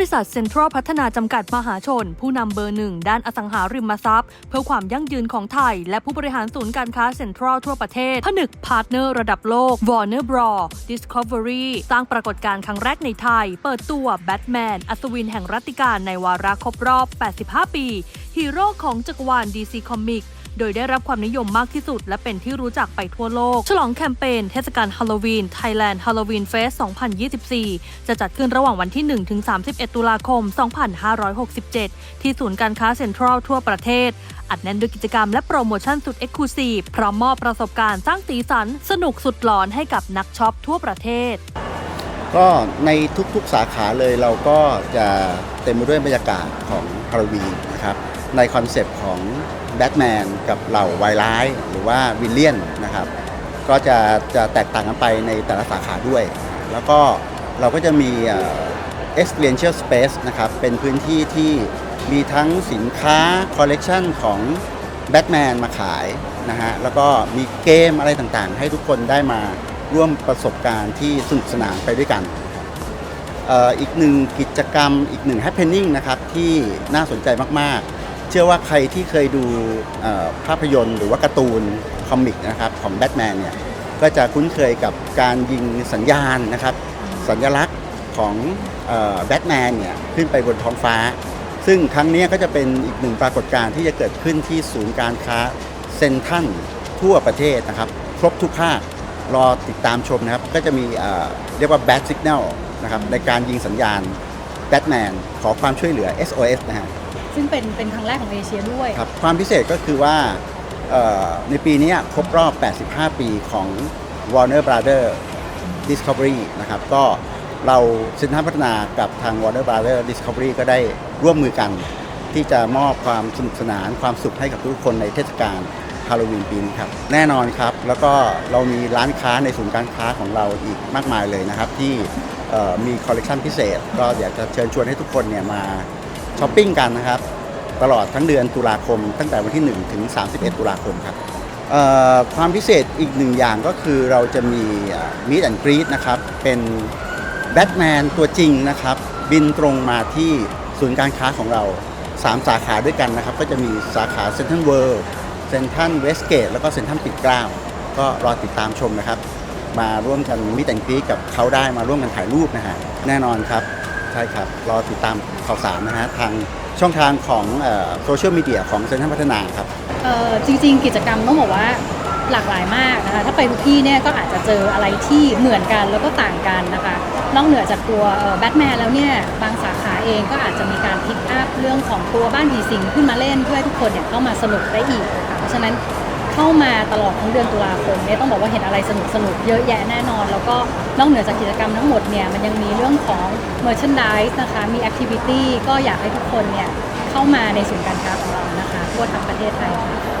ริษัทเซ็นทรัลพัฒนาจำกัดมหาชน ผู้นำเบอร์หนึ่งด้านอสังหาริมทรัพย์ เพื่อความยั่งยืนของไทย และผู้บริหารศูนย์การค้าเซ็นทรัลทั่วประเทศ ผนึกพาร์ทเนอร์ระดับโลก Warner Bros Discovery สร้างปรากฏการณ์ครั้งแรกในไทย เปิดตัวแบทแมนอัศวินแห่งรัตติการในวาระครบรอบ 85 ปีฮีโร่ของจักรวาล DC Comics โดยได้รับความนิยมมากที่สุด และเป็นที่รู้จักไปทั่วโลก ฉลองแคมเปญเทศกาลฮาโลวีน Thailand Halloween Fest 2024 จะจัดขึ้นระหว่างวันที่ 1-31 ตุลาคม 2567 ที่ศูนย์การค้าเซ็นทรัลทั่วประเทศ อัดแน่นด้วยกิจกรรมและโปรโมชั่นสุดเอ็กซ์คลูซีฟพร้อมมอบประสบการณ์สร้างสีสัน สนุกสุดหลอนให้กับนักช็อปทั่วประเทศ ก็ในทุกๆสาขาเลยเราก็จะเต็มไปด้วยบรรยากาศของฮาโลวีนนะครับ ในคอนเซปต์ของแบทแมนกับเหล่าไวร้าย หรือว่าวิลเลียนนะครับ ก็จะจะแตกต่างกันไปในแต่ละสาขาด้วย แล้วก็เราก็จะมีเอ่อ experiential space นะครับ เป็นพื้นที่ที่มีทั้งสินค้าคอลเลกชันของแบทแมนมาขายนะฮะ แล้วก็มีเกมอะไรต่างๆ ให้ทุกคนได้มาร่วมประสบการณ์ที่สนุกสนานไปด้วยกันอีกหนึ่งกิจกรรมอีกหนึ่ง happening นะครับที่น่าสนใจมากๆ ชื่อว่าใครที่เคยดูภาพยนตร์หรือว่าการ์ตูนคอมิกนะครับของแบทแมนเนี่ยก็จะคุ้นเคยกับการยิงสัญญาณนะครับ สัญลักษณ์ของแบทแมนเนี่ยขึ้นไปบนท้องฟ้า ซึ่งครั้งนี้ก็จะเป็นอีกหนึ่งปรากฏการณ์ที่จะเกิดขึ้นที่ศูนย์การค้าเซนทรัลทั่วประเทศนะครับ ครบทุกภาครอติดตามชมนะครับ ก็จะมีเรียกว่า Bat Signal นะครับในการยิงสัญญาณแบทแมนขอความช่วยเหลือ SOS นะฮะ ซึ่งเป็นเป็นครั้งแรกของเอเชียด้วย ครับความพิเศษก็คือว่าเอ่อในปีนี้ครบรอบ 85 ปีของ Warner Brother Discovery นะครับ ก็เราเซ็นทรัลพัฒนากับทาง Warner Brother Discovery ก็ได้ร่วมมือกัน ที่จะมอบความสนุกสนานความสุขให้กับทุกคนในเทศกาลฮาโลวีนปีนี้ครับ แน่นอนครับ แล้วก็เรามีร้านค้าในศูนย์การค้าของเราอีกมากมายเลยนะครับ ที่เอ่อมีคอลเลกชันพิเศษ ก็อยากจะเชิญชวนให้ทุกคนเนี่ยมา ช้อปปิ้งกันนะครับ ตลอดทั้งเดือนตุลาคม ตั้งแต่วันที่ 1 ถึง 31 ตุลาคมครับความพิเศษอีกหนึ่งอย่างก็คือเราจะมีมิดแอนกรีดนะครับ เป็นแบทแมนตัวจริงนะครับ บินตรงมาที่ศูนย์การค้าของเรา 3 สาขาด้วยกันนะครับ ก็จะมีสาขาเซ็นทรัลเวิลด์เซ็นทรัลเวสเกตแล้วก็เซ็นทรัลปิดกล้าว ก็รอติดตามชมนะครับ มาร่วมกันมิดแอนกรีดกับเขาได้มาร่วมกันถ่ายรูปนะฮะแน่นอนครับ ใช่ครับ รอติดตามข่าวสารนะฮะทางช่องทางของโซเชียลมีเดียของเซ็นทรัลพัฒนาครับเอ่อจริง ๆ กิจกรรมต้องบอกว่าหลากหลายมากนะคะ ถ้าไปทุกที่เนี่ยก็อาจจะเจออะไรที่เหมือนกันแล้วก็ต่างกันนะคะ นอกเหนือจากตัวแบทแมนแล้วเนี่ย บางสาขาเองก็อาจจะมีการพิกอัพเรื่องของตัวบ้านผีสิงขึ้นมาเล่นเพื่อให้ทุกคนเนี่ยเข้ามาสนุกได้อีกนะคะเพราะฉะนั้น เข้ามาตลอดทั้งเดือนตุลาคมเนี่ยต้องบอกว่าเห็นอะไรสนุกสนุกๆเยอะแยะแน่นอน แล้วก็นอกเหนือจากกิจกรรมทั้งหมดเนี่ยมันยังมีเรื่องของ merchandise นะคะ มี activity ก็อยากให้ทุกคนเนี่ยเข้ามาในศูนย์การค้าของเรานะคะทั่วทั้งประเทศไทยค่ะ